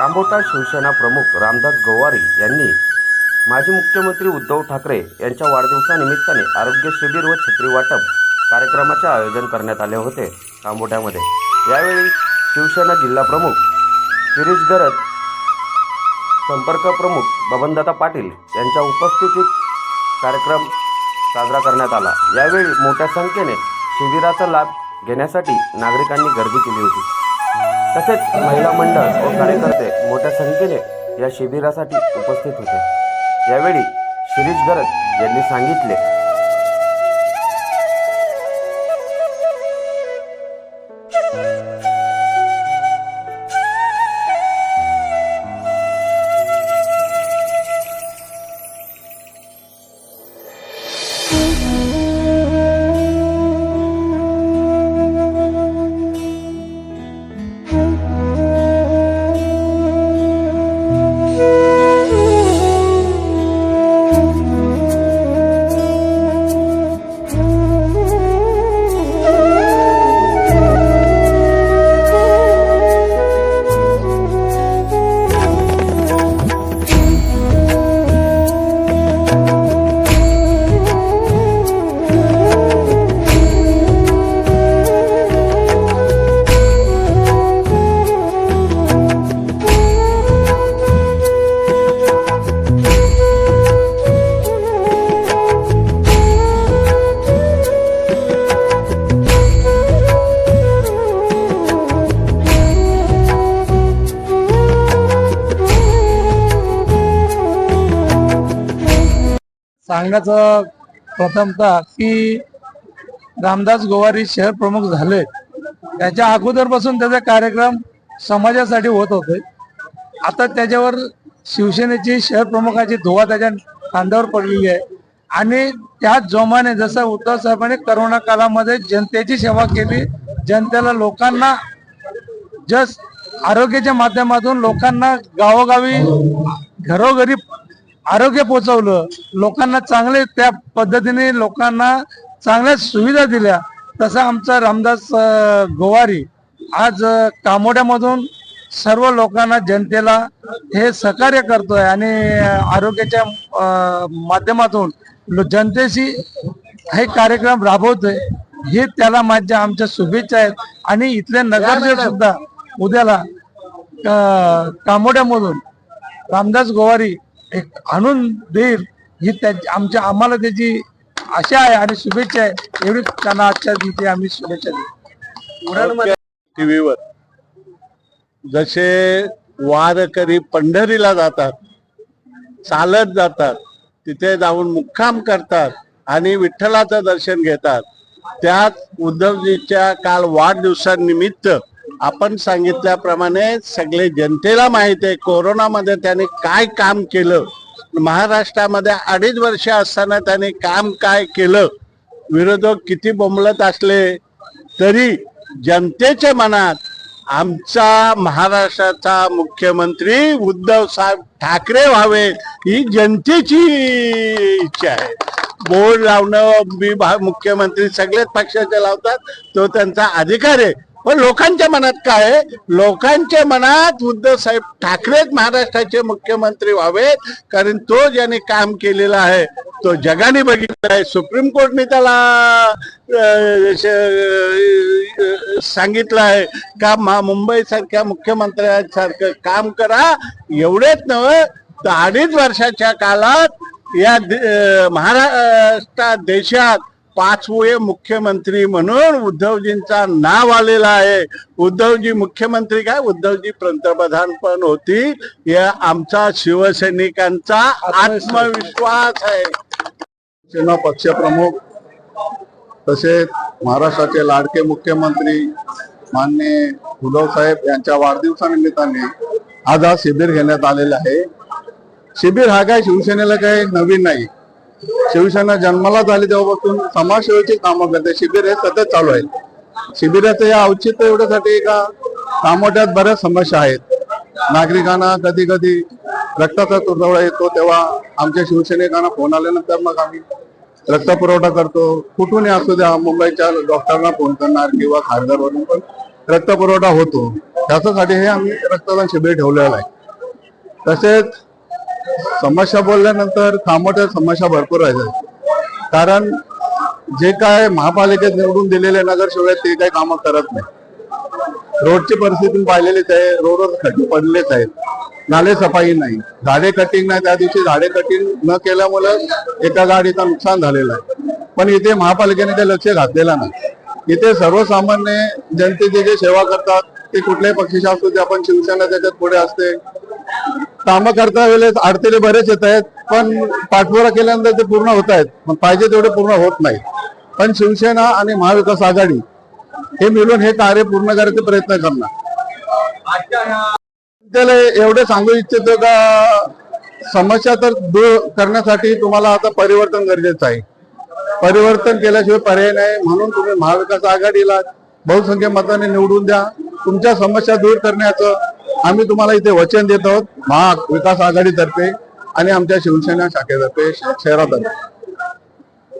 कांबोटा शिवसेना प्रमुख रामदास गोवारी यांनी माजी मुख्यमंत्री उद्धव ठाकरे यांच्या वाढदिवसानिमित्ताने आरोग्य शिबिर व छत्री वाटप कार्यक्रमाचे आयोजन करण्यात आले होते कांबोट्यामध्ये यावेळी शिवसेना जिल्हा प्रमुख शिरीष गरज संपर्क प्रमुख बबनदादा पाटील यांच्या उपस्थितीत कार्यक्रम साजरा करण्यात आला. यावेळी मोठ्या संख्येने शिबिराचा लाभ घेण्यासाठी नागरिकांनी गर्दी केली होती. तसेच महिला मंडळ व कार्यकर्ते मोठ्या संख्येने या शिबिरासाठी उपस्थित होते. यावेळी शिरीष गरज यांनी सांगितले. सांगण्याचं प्रथमतः की रामदास गोवारी शहर प्रमुख झाले. त्याच्या अगोदरपासून त्याचा कार्यक्रम समाजासाठी होत होते. आता त्याच्यावर शिवसेनेची शहर प्रमुखाची धुवा त्याच्या खांद्यावर पडलेली आहे. आणि त्याच जोमाने जसं उद्धव साहेबांनी करोना काळामध्ये जनतेची सेवा केली जनतेला लोकांना जस आरोग्याच्या माध्यमातून लोकांना गावोगावी घरोघरी आरोग्य पोचवलं लोकांना चांगले त्या पद्धतीने लोकांना चांगल्या सुविधा दिल्या. तसं आमचा रामदास गोवारी आज कामोड्यामधून सर्व लोकांना जनतेला हे सहकार्य करतोय आणि आरोग्याच्या माध्यमातून जनतेशी हे कार्यक्रम राबवतोय. हे त्याला माझ्या आमच्या शुभेच्छा आहेत. आणि इथले नगरचे सुद्धा उद्याला कामोड्यामधून रामदास गोवारी एक आणून देईल ही त्या आमच्या आम्हाला त्याची आशा आहे आणि शुभेच्छा आहे. एवढीच त्यांना आजच्या दिवशी आम्ही शुभेच्छा देऊ. टीव्हीवर. जसे वारकरी पंढरीला जातात चालत जातात तिथे जाऊन मुक्काम करतात आणि विठ्ठलाचं दर्शन घेतात. त्यात उद्धवजीच्या काल वाढदिवसानिमित्त आपण सांगितल्याप्रमाणे सगळे जनतेला माहिती आहे कोरोनामध्ये त्याने काय काम केलं? महाराष्ट्रामध्ये अडीच वर्ष असताना त्याने काम काय केलं? विरोधक किती बोंबलत असले तरी जनतेच्या मनात आमचा महाराष्ट्राचा मुख्यमंत्री उद्धव साहेब ठाकरे व्हावे ही जनतेची इच्छा आहे. बोर्ड लावणं बी मुख्यमंत्री सगळेच पक्षाचे लावतात तो त्यांचा अधिकार आहे. पण लोकांच्या मनात काय लोकांच्या मनात उद्धव साहेब ठाकरेच महाराष्ट्राचे मुख्यमंत्री व्हावेत कारण तो ज्याने काम केलेला आहे तो जगाने बघितला आहे. सुप्रीम कोर्टने त्याला सांगितलं आहे का मुंबई सारख्या मुख्यमंत्र्यांसारखं काम करा. एवढेच नव्हे तर अडीच वर्षाच्या काळात या दे- महाराष्ट्रात देशात पाचवे मुख्यमंत्री म्हणून उद्धवजींचा नाव आलेला आहे. उद्धवजी मुख्यमंत्री काय? उद्धवजी पंतप्रधान पण होती. या आमचा शिवसैनिकांचा आत्मविश्वास आहे. सेना पक्षप्रमुख तसेच महाराष्ट्राचे लाडके मुख्यमंत्री मान्य उद्धव साहेब यांच्या वाढदिवसानिमित्ताने आज हा शिबिर घेण्यात आलेला आहे. शिबिर हा काय शिवसेनेला काही नवीन नाही. शिवसेना जन्माला झाली तेव्हापासून समाजसेवेची कामं करते. शिबिर हे सतत चालू आहे. शिबिराचं या औचित्य एवढ्यासाठी का कामोट्यात बऱ्याच समस्या आहेत. नागरिकांना कधी कधी रक्ताचा तुटवडा येतो तेव्हा आमच्या शिवसैनिकांना फोन आल्यानंतर मग आम्ही रक्त पुरवठा करतो. कुठूनही असू द्या मुंबईच्या डॉक्टरांना फोन करणार किंवा खासदारवरून पण रक्त पुरवठा होतो. त्याच्यासाठी हे आम्ही रक्तदान शिबिर ठेवलेलं आहे. तसेच समस्या बोलल्यानंतर खामोट्या समस्या भरपूर आहेत कारण जे काय महापालिकेत निवडून दिलेले नगरसेवक आहेत ते काही कामं करत नाही. रोडची परिस्थिती पाहिलेलीच आहे रोडवर खड्डे पडलेच आहेत. नाले सफाई नाही. झाडे कटिंग नाही. त्या दिवशी झाडे कटिंग न केल्यामुळे एका गाडीचं नुकसान झालेलं आहे. पण इथे महापालिकेने ते लक्ष घातलेलं नाही. इथे सर्वसामान्य जनतेची जे सेवा करतात ते कुठल्याही पक्षाचे असू ते आपण शिवसेना त्याच्यात पुढे असते. कामं करता वेळेस अडथळे बरेच येत आहेत पण पाठपुरा केल्यानंतर ते पूर्ण होत आहेत. पण पाहिजे तेवढे पूर्ण होत नाही. पण शिवसेना आणि महाविकास आघाडी हे मिळून हे कार्य पूर्ण करायचे प्रयत्न करणार. त्याला एवढे सांगू इच्छितो का समस्या तर दूर करण्यासाठी तुम्हाला आता परिवर्तन गरजेचं आहे. परिवर्तन केल्याशिवाय पर्याय नाही. म्हणून तुम्ही महाविकास आघाडीला बहुसंख्य मताने निवडून द्या. तुमच्या समस्या दूर करण्याचं आम्ही तुम्हाला इथे वचन देत आहोत महाविकास आघाडीतर्फे आणि आमच्या शिवसेना शाखेतर्फे शहरातर्फे.